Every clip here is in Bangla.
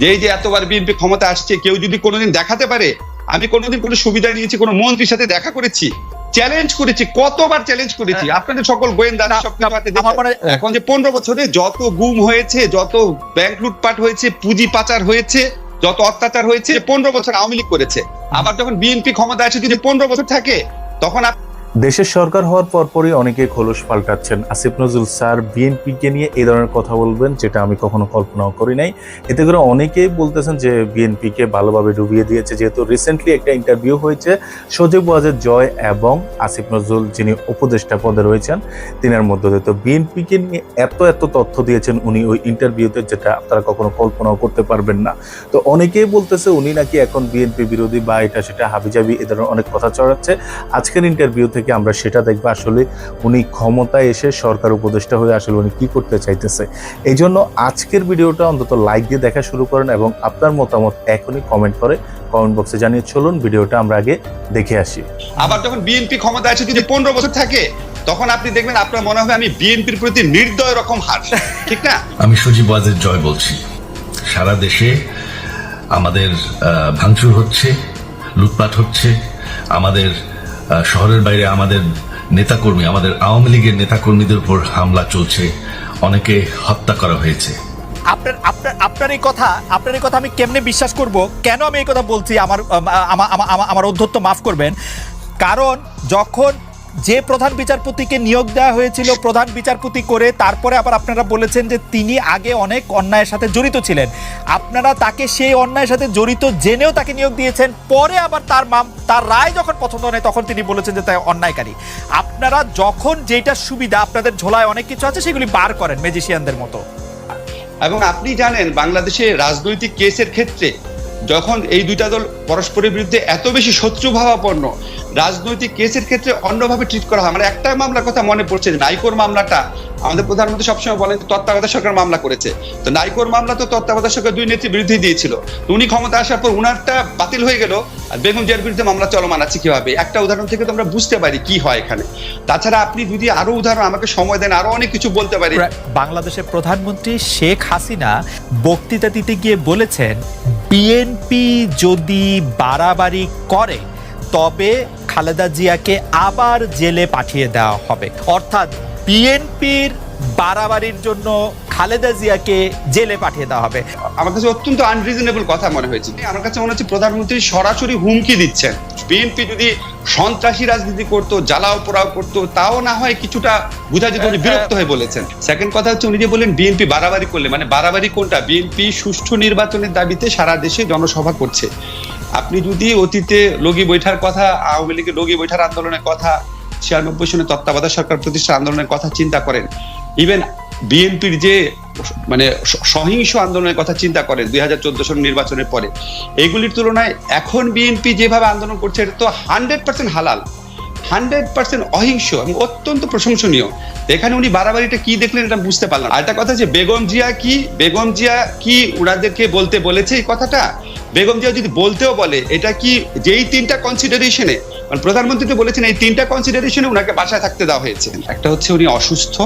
যে এই যে এতবার বিএনপি ক্ষমতা আসছে কেউ যদি কোনোদিন দেখাতে পারে আমি কোনোদিন কোনো সুবিধা নিয়েছি কোনো মন্ত্রীর সাথে দেখা করেছি চ্যালেঞ্জ করেছি কতবার চ্যালেঞ্জ করেছি আপনাদের সকল গোয়েন্দা এখন যে পনেরো বছরে যত গুম হয়েছে যত ব্যাংক লুটপাট হয়েছে পুঁজি পাচার হয়েছে যত অত্যাচার হয়েছে পনেরো বছর আওয়ামী লীগ করেছে। আবার যখন বিএনপি ক্ষমতা আসে যদি পনেরো বছর থাকে তখন আপ- দেশের সরকার হওয়ার পরপরই অনেকে খোলস পাল্টাচ্ছেন। আসিফ নজরুল স্যার বিএনপিকে নিয়ে এই ধরনের কথা বলবেন, যেটা আমি কখনো কল্পনাও করি নাই। এতে করে অনেকেই বলতেছেন যে বিএনপিকে ভালোভাবে ডুবিয়ে দিয়েছে। যেহেতু রিসেন্টলি একটা ইন্টারভিউ হয়েছে, সজীব ওয়াজের জয় এবং আসিফ নজরুল যিনি উপদেষ্টা পদে রয়েছেন, তিনার মধ্য দিয়ে। তো বিএনপিকে নিয়ে এত এত তথ্য দিয়েছেন উনি ওই ইন্টারভিউতে যেটা আপনারা কখনো কল্পনাও করতে পারবেন না। তো অনেকেই বলতেছে উনি নাকি এখন বিএনপি বিরোধী বা এটা সেটা হাবিজাবি এ ধরনের অনেক কথা চড়াচ্ছে আজকের ইন্টারভিউ থেকে আমরা সেটা দেখব আসলে উনি ক্ষমতায় এসে সরকার উপদেষ্টা হয়ে আসলে উনি কি করতে চাইতেছে। এই জন্য আজকের ভিডিওটা অন্তত লাইক দিয়ে দেখা শুরু করেন এবং আপনার মতামত এখনই কমেন্ট করে কমেন্ট বক্সে জানিয়ে চলুন ভিডিওটা আমরা আগে দেখে আসি। আবার যখন বিএনপি ক্ষমতা আছে যদি পনেরো বছর থাকে তখন আপনি দেখবেন আপনার মনে হবে আমি বিএনপির প্রতি নির্দয় রকম হার ঠিক না? আমি সজীব ওয়াজের জয় বলছি। সারা দেশে আমাদের আহ, ভাঙচুর হচ্ছে লুটপাট হচ্ছে আমাদের শহরের বাইরে আমাদের নেতাকর্মী, আমাদের আওয়ামী লীগের নেতাকর্মীদের উপর হামলা চলছে, অনেকে হত্যা করা হয়েছে। আপনার আপনার আপনার এই কথা, আপনার এই কথা আমি কেমনে বিশ্বাস করব? কেন আমি এই কথা বলছি? আমার আমার আমার- মাফ করবেন। কারণ যখন যে প্রধান বিচারপতিকে নিয়োগ দেওয়া হয়েছিল, প্রধান বিচারপতি করে তারপরে আবার আপনারা বলেছেন যে তিনি আগে অনেক অন্যায়ের সাথে জড়িত ছিলেন। আপনারা তাকে সেই অন্যায়ের সাথে জড়িত জেনেও তাকে নিয়োগ দিয়েছেন, পরে আবার তার মাম, তার রায় যখন পছন্দ নেই তখন তিনি বলেছেন যে তাই অন্যায়কারী। আপনারা যখন যেটা সুবিধা, আপনাদের ঝোলায় অনেক কিছু আছে, সেগুলি বার করেন ম্যাজিশিয়ানদের মতো। এবং আপনি জানেন, বাংলাদেশে রাজনৈতিক কেসের ক্ষেত্রে যখন এই দুইটা দল পরস্পরের বিরুদ্ধে এত বেশি শত্রুভাবাপন্ন, রাজনৈতিক কেসের ক্ষেত্রে অন্যভাবে ট্রিট করা হয় আমার একটা মামলার কথা মনে পড়ছে নাইকোর মামলাটা, আমাদের প্রধানমন্ত্রী সবসময় বলেন তত্ত্বাবধায়ক সরকার মামলা করেছে। তো নাইকোর মামলা তো তত্ত্বাবধায়ক সরকার দুই নেত্রীর বিরুদ্ধে দিয়েছিল। উনি ক্ষমতা আসার পর উনারটা বাতিল হয়ে গেল আর বেগম জিয়ার বিরুদ্ধে মামলা চলমান আছে কীভাবে? একটা উদাহরণ থেকে তো আমরা বুঝতে পারি কি হয় এখানে। তাছাড়া আপনি যদি আরও উদাহরণ আমাকে সময় দেন, আরও অনেক কিছু বলতে পারি। বাংলাদেশের প্রধানমন্ত্রী শেখ হাসিনা বক্তৃতা দিতে গিয়ে বলেছেন বিএনপি যদি বাড়াবাড়ি করে তবে খালেদা জিয়াকে আবার জেলে পাঠিয়ে দেওয়া হবে। অর্থাৎ বিএনপির বাড়াবাড়ির জন্য খালেদা জিয়াকে জেলে পাঠিয়ে দেওয়া হবে। আমার কাছে অত্যন্ত আনরিজনেবল কথা মনে হয়েছে। আমার কাছে মনে হচ্ছে প্রধানমন্ত্রী সরাসরি হুমকি দিচ্ছেন। বিএনপি যদি সন্ত্রাসী রাজনীতি করতো, জ্বালাও পোড়াও করতো, তাও না হয় কিছুটা বোঝা যেত উনি বিরক্ত হয়ে বলেছেন। সেকেন্ড কথা হচ্ছে উনি যে বললেন বিএনপি বাড়াবাড়ি করলে মানে বাড়াবাড়ি কোনটা? বিএনপি সুষ্ঠু নির্বাচনের দাবিতে সারা দেশে জনসভা করছে। আপনি যদি অতীতে লগি বৈঠার কথা, আওয়ামী লীগের লগি বৈঠার আন্দোলনের কথা, ছিয়ানব্বই সনে তত্ত্বাবধায়ক সরকার প্রতিষ্ঠা আন্দোলনের কথা চিন্তা করেন ইভেন বিএনপির যে মানে সহিংস আন্দোলনের কথা চিন্তা করেন দুই হাজার চোদ্দ সাল নির্বাচনের পরে, এগুলির তুলনায় এখন বিএনপি যেভাবে আন্দোলন করছে, এটা তো হান্ড্রেড পার্সেন্ট হালাল, হান্ড্রেড পার্সেন্ট অহিংস এবং অত্যন্ত প্রশংসনীয়। এখানে উনি বাড়াবাড়িটা কি দেখলেন এটা বুঝতে পারলাম আর একটা কথা যে বেগম জিয়া কি, বেগম জিয়া কি উনাদেরকে বলতে বলেছে এই কথাটা? বেগম জিয়া যদি বলতেও বলে, এটা কি যেই তিনটা কনসিডারেশনে মানে প্রধানমন্ত্রী তো বলেছেন এই তিনটা কনসিডারেশনে ওনাকে বাসায় থাকতে দেওয়া হয়েছে। একটা হচ্ছে উনি অসুস্থ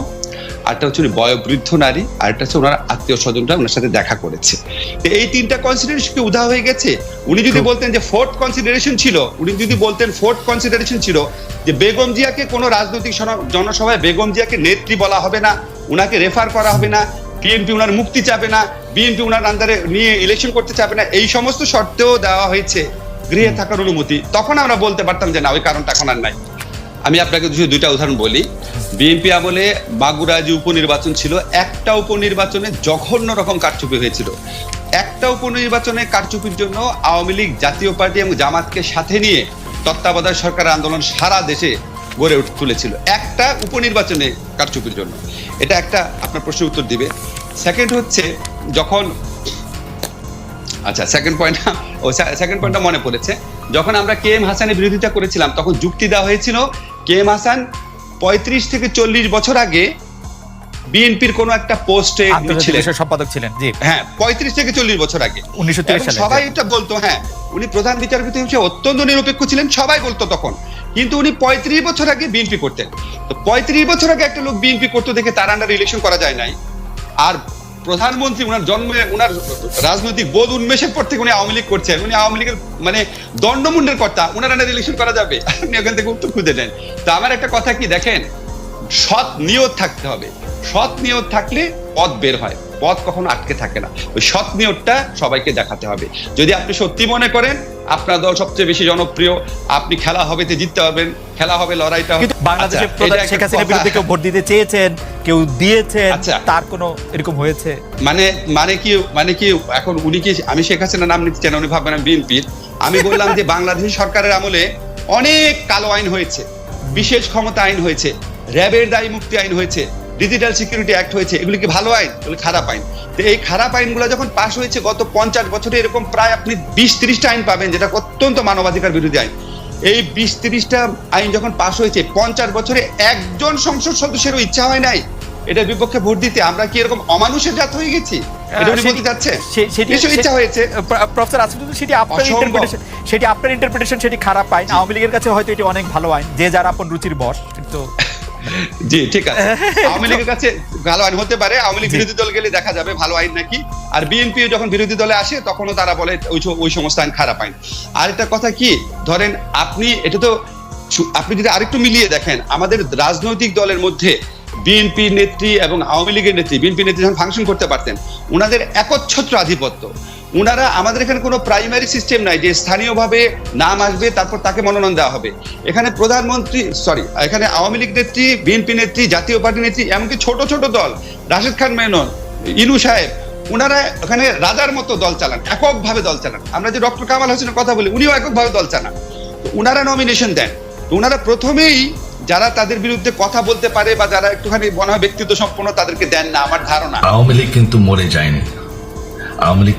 আরেকটা হচ্ছে উনি বয়োবৃদ্ধ নারী আরেকটা হচ্ছে ওনার আত্মীয় স্বজনরা ওনার সাথে দেখা করেছে। তো এই তিনটা কনসিডারেশন কি উধা হয়ে গেছে? উনি যদি বলতেন যে ফোর্থ কনসিডারেশন ছিল উনি যদি বলতেন ফোর্থ কনসিডারেশন ছিল যে বেগম জিয়াকে কোনো রাজনৈতিক জনসভায় বেগম জিয়াকে নেত্রী বলা হবে না উনাকে রেফার করা হবে না বিএনপি ওনার মুক্তি চাবে না বিএনপি ওনার আন্ডারে নিয়ে ইলেকশন করতে চাবে না এই সমস্ত শর্তেও দেওয়া হয়েছে গৃহে থাকার অনুমতি। তখন আমরা বলতে পারতাম যে না ওই কারণটা এখন আর নাই। আমি আপনাকে দুইটা উদাহরণ বলি। বিএনপি আমলে মাগুরা যে উপনির্বাচন ছিল, একটা উপনির্বাচনে জঘন্য রকম কারচুপি হয়েছিল। একটা উপনির্বাচনে কারচুপির জন্য আওয়ামী লীগ জাতীয় পার্টি এবং জামাতকে সাথে নিয়ে তত্ত্বাবধায়ক সরকার আন্দোলন সারা দেশে গড়ে তুলেছিল। একটা উপনির্বাচনে কারচুপির জন্য। এটা একটা আপনার প্রশ্নের উত্তর দিবে। সেকেন্ড হচ্ছে যখন আচ্ছা সেকেন্ড পয়েন্ট ও সেকেন্ড পয়েন্টটা মনে পড়েছে। যখন আমরা কে এম হাসানের বিরোধিতা করেছিলাম, তখন যুক্তি দেওয়া হয়েছিল কে এম হাসান পঁয়ত্রিশ থেকে চল্লিশ বছর আগে বিএনপির কোনো একটা পোস্টে ছিলেন। সম্পাদক ছিলেন জি। হ্যাঁ পঁয়ত্রিশ থেকে চল্লিশ বছর আগে। উনিশশো সালে সবাই এটা বলতো হ্যাঁ উনি প্রধান বিচারপতি হিসেবে অত্যন্ত নিরপেক্ষ ছিলেন সবাই বলতো তখন। কিন্তু উনি পঁয়ত্রিশ বছর আগে বিএনপি করতেন। তো পঁয়ত্রিশ বছর আগে একটা লোক বিএনপি করতো দেখে তার আন্ডার ইলেকশন করা যায় নাই। আর প্রধানমন্ত্রী ওনার জন্মে ওনার রাজনৈতিক বোধ উন্মেষের পর থেকে উনি আওয়ামী লীগ করছেন। উনি আওয়ামী লীগের মানে দণ্ডমুন্ডের কর্তা ওনার আন্ডারে ইলেকশন করা যাবে। আপনি ওখান থেকে উত্তর খুঁজে নেন। তা আমার একটা কথা কি, দেখেন, সৎ নিয়ত থাকতে হবে। সৎ নিয়ত থাকলে পথ বের হয়। পথ কখনো আটকে থাকে না। ওই সৎ নিয়তটা সবাইকে দেখাতে হবে। যদি আপনি সত্যি মনে করেন আপনার দল সবচেয়ে বেশি জনপ্রিয়। আপনি খেলা হবেতে জিততে পারবেন খেলা হবে লড়াইটা কিন্তু বাংলাদেশের আচ্ছা, প্রধান শেখ হাসিনার কথা। বিরুদ্ধে কেউ ভোট দিতে চেয়েছেন কেউ দিয়েছেন আচ্ছা। তার কোনো এরকম হয়েছে? মানে মানে কি মানে কি এখন উনি কি আমি শেখ হাসিনার নাম নিতে চাই না উনি ভাববেন আমি বিএনপির। আমি বললাম যে বাংলাদেশ সরকারের আমলে অনেক কালো আইন হয়েছে বিশেষ ক্ষমতা আইন হয়েছে র্যাবের দায়ী মুক্তি আইন হয়েছে। ডিজিটাল সিকিউরিটি অ্যাক্ট হয়েছে এগুলি কি ভালো আইন? এগুলো খারাপ আইন। তো এই খারাপ আইনগুলো যখন পাশ হয়েছে গত পঞ্চাশ বছরে এরকম প্রায় আপনি বিশ তিরিশটা আইন পাবেন যেটা অত্যন্ত মানবাধিকার বিরোধী আইন। এই বিশ তিরিশটা আইন যখন পাশ হয়েছে পঞ্চাশ বছরে একজন সংসদ সদস্যেরও ইচ্ছা হয় নাই। এটার বিপক্ষে ভোট দিতে। আমরা কি এরকম অমানুষের জাত হয়ে গেছি? সেটি- ইচ্ছা হয়েছে? প্রফেসর আপনার ইন্টারপ্রিটেশন সেটি আপনার ইন্টারপ্রিটেশন সেটি খারাপ আইন। আওয়ামী লীগের কাছে হয়তো এটি অনেক ভালো আইন। যে যার আপন রুচির বর কিন্তু জি ঠিক আছে। আওয়ামী লীগের কাছে ভালো আইন হতে পারে আওয়ামী লীগ বিরোধী দল গেলে দেখা যাবে ভালো আইন নাকি। আর বিএনপি যখন বিরোধী দলে আসে তখনও তারা বলে ওই ওই সমস্ত আইন খারাপ আইন। আর একটা কথা কি ধরেন আপনি এটা তো আপনি যদি আরেকটু মিলিয়ে দেখেন আমাদের রাজনৈতিক দলের মধ্যে বিএনপি নেত্রী এবং আওয়ামী লীগের নেত্রী বিএনপি নেত্রী যখন ফাংশন করতে পারতেন ওনাদের একচ্ছত্র আধিপত্য। ওনারা আমাদের এখানে কোনো প্রাইমারি সিস্টেম নাই, যে স্থানীয়ভাবে নাম আসবে, তারপর তাকে মনোনয়ন দেওয়া হবে। এখানে প্রধানমন্ত্রী সরি এখানে আওয়ামী লীগ নেত্রী, বিএনপি নেত্রী, জাতীয় পার্টি নেত্রী, এমনকি ছোট ছোট দল, রাশেদ খান মেনন, ইনু সাহেব ওনারা ওখানে রাজার মতো দল চালান, এককভাবে দল চালান। আমরা যে ডক্টর কামাল হোসেনের কথা বলি, উনিও এককভাবে দল চালান। ওনারা নমিনেশন দেন। ওনারা প্রথমেই যারা তাদের বিরুদ্ধে কথা বলতে পারে বা যারা একটুখানি মনে হয় ব্যক্তিত্ব সম্পন্ন, তাদেরকে দেন না, আমার ধারণা। আওয়ামী লীগ কিন্তু মরে যায়নি। আওয়ামী লীগ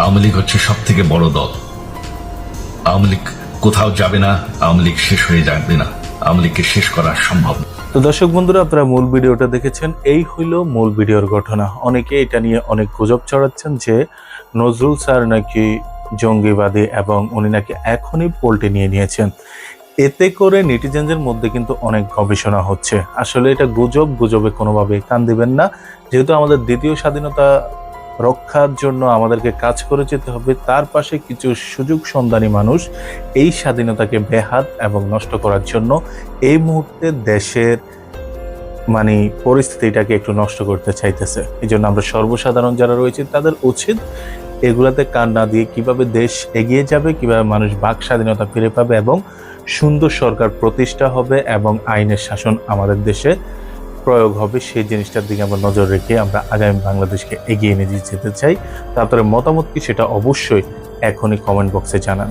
আওয়ামী লীগ হচ্ছে সব থেকে বড় দল। আওয়ামী লীগ কোথাও যাবে না, আওয়ামী লীগ শেষ হয়ে যাবে না। আওয়ামী লীগকে শেষ করা সম্ভব তো দর্শক বন্ধুরা, আপনারা মূল ভিডিওটা দেখেছেন। এই হইল মূল ভিডিওর ঘটনা। অনেকে এটা নিয়ে অনেক গুজব ছড়াচ্ছেন যে নজরুল স্যার নাকি জঙ্গিবাদী এবং উনি নাকি এখনই পোল্টে নিয়ে নিয়েছেন। এতে করে নেটিজেনদের মধ্যে কিন্তু অনেক গবেষণা হচ্ছে। আসলে এটা গুজব, গুজবে কোনোভাবে কান দিবেন না। যেহেতু আমাদের দ্বিতীয় স্বাধীনতা রক্ষার জন্য আমাদেরকে কাজ করে যেতে হবে। তার পাশে কিছু সুযোগ সন্ধানী মানুষ এই স্বাধীনতাকে বেহাত এবং নষ্ট করার জন্য এই মুহূর্তে দেশের মানে পরিস্থিতিটাকে একটু নষ্ট করতে চাইতেছে। এই জন্য আমরা সর্বসাধারণ যারা রয়েছে, তাদের উচিত এগুলাতে কান না দিয়ে কীভাবে দেশ এগিয়ে যাবে, কীভাবে মানুষ বাক স্বাধীনতা ফিরে পাবে এবং সুন্দর সরকার প্রতিষ্ঠা হবে এবং আইনের শাসন আমাদের দেশে প্রয়োগ হবে, সেই জিনিসটার দিকে আমরা নজর রেখে আমরা আগামী বাংলাদেশকে এগিয়ে নিয়ে যেতে চাই। তারপরে মতামত কি সেটা অবশ্যই এখনই কমেন্ট বক্সে জানান।